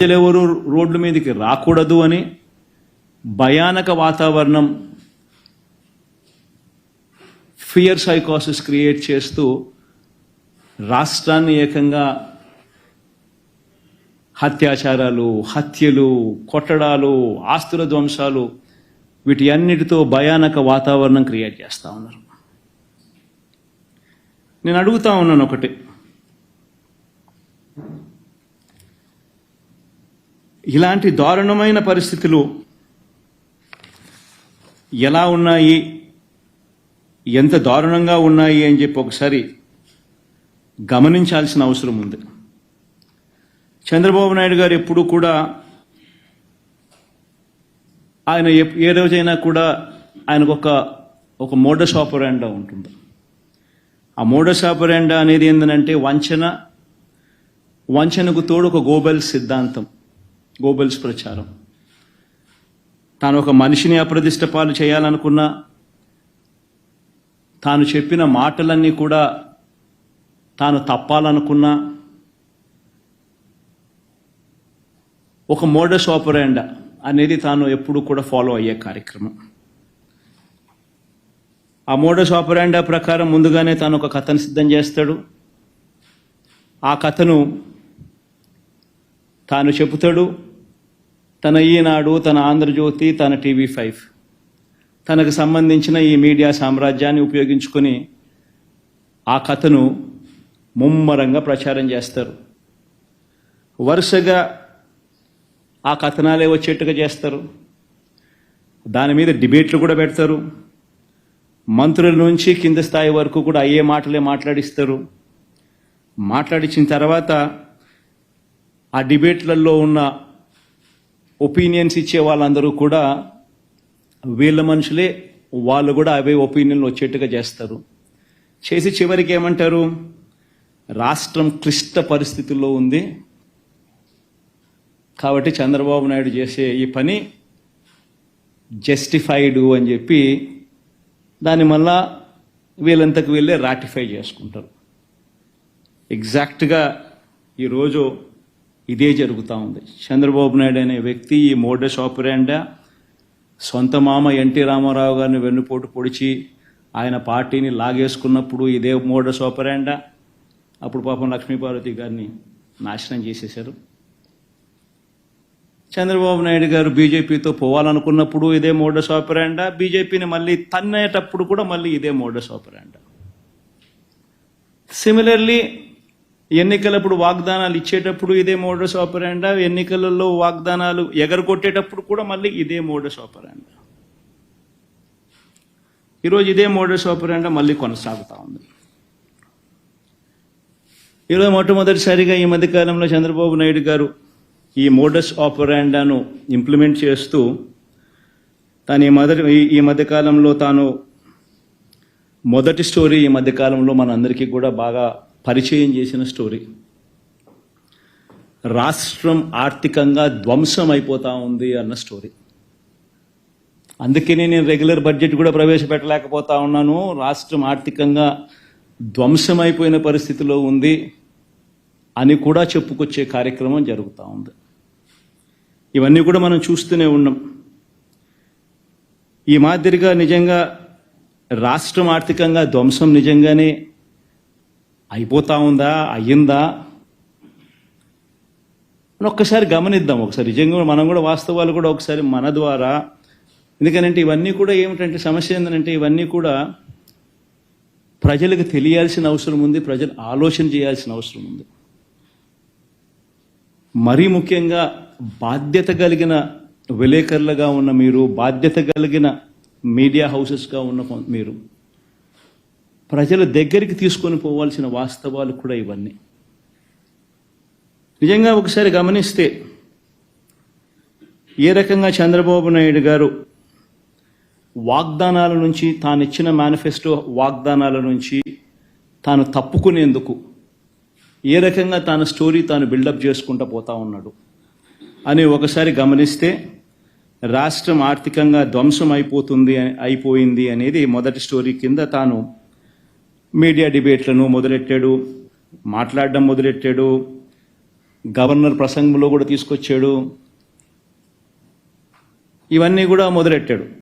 ప్రజలెవరు రోడ్ల మీదకి రాకూడదు అని భయానక వాతావరణం ఫియర్ సైకాసిస్ క్రియేట్ చేస్తూ రాష్ట్రాన్ని ఏకంగా హత్యాచారాలు హత్యలు కొట్టడాలు ఆస్తుల ధ్వంసాలు వీటి అన్నిటితో భయానక వాతావరణం క్రియేట్ చేస్తూ ఉన్నారు. నేను అడుగుతా ఉన్నాను ఒకటి. ఇలాంటి దారుణమైన పరిస్థితులు ఎలా ఉన్నాయి? ఎంత దారుణంగా ఉన్నాయి అని చెప్పి ఒకసారి గమనించాల్సిన అవసరం ఉంది. చంద్రబాబు నాయుడు గారు ఎప్పుడు కూడా ఆయన ఏ రోజైనా కూడా ఆయనకు ఒక ఒక మోడస్ ఆపరాండా ఉంటుంది. ఆ మోడస్ ఆపరాండా అనేది ఏంటంటే వంచన వంచనకు తోడు ఒక గోబెల్ సిద్ధాంతం. గోబెల్స్ ప్రచారం. తాను ఒక మనిషిని అప్రదిష్ట పాలు చేయాలనుకున్నా తాను చెప్పిన మాటలన్నీ కూడా తాను తప్పాలనుకున్నా ఒక మోడస్ ఆపరాండా అనేది తాను ఎప్పుడు కూడా ఫాలో అయ్యే కార్యక్రమం. ఆ మోడస్ ఆపరాండా ప్రకారం ముందుగానే తాను ఒక కథను సిద్ధం చేస్తాడు. ఆ కథను తాను చెబుతాడు. తన ఈనాడు తన ఆంధ్రజ్యోతి తన టీవీ ఫైవ్. తనకు సంబంధించిన ఈ మీడియా సామ్రాజ్యాన్ని ఉపయోగించుకొని ఆ కథను ముమ్మరంగా ప్రచారం చేస్తారు. వరుసగా ఆ కథనాలే వచ్చేట్టుగా చేస్తారు. దాని మీద డిబేట్లు కూడా పెడతారు. మంత్రుల నుంచి కింద స్థాయి వరకు కూడా అయ్యే మాటలే మాట్లాడిస్తారు. మాట్లాడించిన తర్వాత ఆ డిబేట్లలో ఉన్న ఒపీనియన్స్ ఇచ్చే వాళ్ళందరూ కూడా వీళ్ళ మనుషులే వాళ్ళు కూడా అవే ఒపీనియన్లు వచ్చేట్టుగా చేస్తారు. చేసి చివరికి ఏమంటారు? రాష్ట్రం క్లిష్ట పరిస్థితుల్లో ఉంది. కాబట్టి చంద్రబాబు నాయుడు చేసే ఈ పని జస్టిఫైడ్ అని చెప్పి దాన్ని మళ్ళా వీళ్ళంతకు వీళ్ళే రాటిఫై చేసుకుంటారు. ఎగ్జాక్ట్గా ఈరోజు ఇదే జరుగుతూ ఉంది. చంద్రబాబు నాయుడు అనే వ్యక్తి ఈ మోడస్ ఆపరాండా సొంత మామ ఎన్టీ రామారావు గారిని వెన్నుపోటు పొడిచి ఆయన పార్టీని లాగేసుకున్నప్పుడు ఇదే మోడస్ ఆపరాండా అప్పుడు పాపం లక్ష్మీపార్వతి గారిని నాశనం చేసేశారు. చంద్రబాబు నాయుడు గారు బీజేపీతో పోవాలనుకున్నప్పుడు ఇదే మోడస్ ఆపరాండా బీజేపీని మళ్ళీ తన్నేటప్పుడు కూడా మళ్ళీ ఇదే మోడస్ ఆపరాండా సిమిలర్లీ ఎన్నికలప్పుడు వాగ్దానాలు ఇచ్చేటప్పుడు ఇదే మోడస్ ఆపరాండా ఎన్నికలలో వాగ్దానాలు ఎగరగొట్టేటప్పుడు కూడా మళ్ళీ ఇదే మోడస్ ఆపరాండా ఈరోజు ఇదే మోడస్ ఆపరాండా మళ్ళీ కొనసాగుతూ ఉంది. ఈరోజు మొట్టమొదటిసారిగా ఈ మధ్యకాలంలో చంద్రబాబు నాయుడు గారు ఈ మోడస్ ఆపరాండాను ఇంప్లిమెంట్ చేస్తూ తాను ఈ మొదటి ఈ- ఈ మధ్యకాలంలో తాను మొదటి స్టోరీ ఈ మధ్యకాలంలో మనందరికీ కూడా బాగా పరిచయం చేసిన స్టోరీ. రాష్ట్రం ఆర్థికంగా ధ్వంసం అయిపోతా ఉంది అన్న స్టోరీ. అందుకనే నేను రెగ్యులర్ బడ్జెట్ కూడా ప్రవేశపెట్టలేకపోతా ఉన్నాను. రాష్ట్రం ఆర్థికంగా ధ్వంసమైపోయిన పరిస్థితిలో ఉంది అని కూడా చెప్పుకొచ్చే కార్యక్రమం జరుగుతూ ఉంది. ఇవన్నీ కూడా మనం చూస్తూనే ఉన్నాం. ఈ మాదిరిగా నిజంగా రాష్ట్రం ఆర్థికంగా ధ్వంసం నిజంగానే అయిపోతా ఉందా? అయ్యిందా? అని ఒక్కసారి గమనిద్దాం. ఒకసారి నిజంగా మనం కూడా వాస్తవాలు కూడా ఒకసారి మన ద్వారా. ఎందుకనంటే ఇవన్నీ కూడా ఏమిటంటే సమస్య ఏంటంటే ఇవన్నీ కూడా ప్రజలకు తెలియాల్సిన అవసరం ఉంది ప్రజలు ఆలోచన చేయాల్సిన అవసరం ఉంది. మరీ ముఖ్యంగా బాధ్యత కలిగిన విలేకరులుగా ఉన్న మీరు బాధ్యత కలిగిన మీడియా హౌసెస్గా ఉన్న మీరు ప్రజల దగ్గరికి తీసుకొని పోవాల్సిన వాస్తవాలు కూడా ఇవన్నీ. నిజంగా ఒకసారి గమనిస్తే ఏ రకంగా చంద్రబాబు నాయుడు గారు వాగ్దానాల నుంచి తాను ఇచ్చిన మేనిఫెస్టో వాగ్దానాల నుంచి తాను తప్పుకునేందుకు ఏ రకంగా తాను స్టోరీ తాను బిల్డప్ చేసుకుంటూ పోతా ఉన్నాడు అని ఒకసారి గమనిస్తే రాష్ట్రం ఆర్థికంగా ధ్వంసం అయిపోతుంది అయిపోయింది అనేది మొదటి స్టోరీ కింద తాను మీడియా డిబేట్లను మొదలెట్టాడు మాట్లాడడం మొదలెట్టాడు గవర్నర్ ప్రసంగంలో కూడా తీసుకొచ్చాడు. ఇవన్నీ కూడా మొదలెట్టాడు.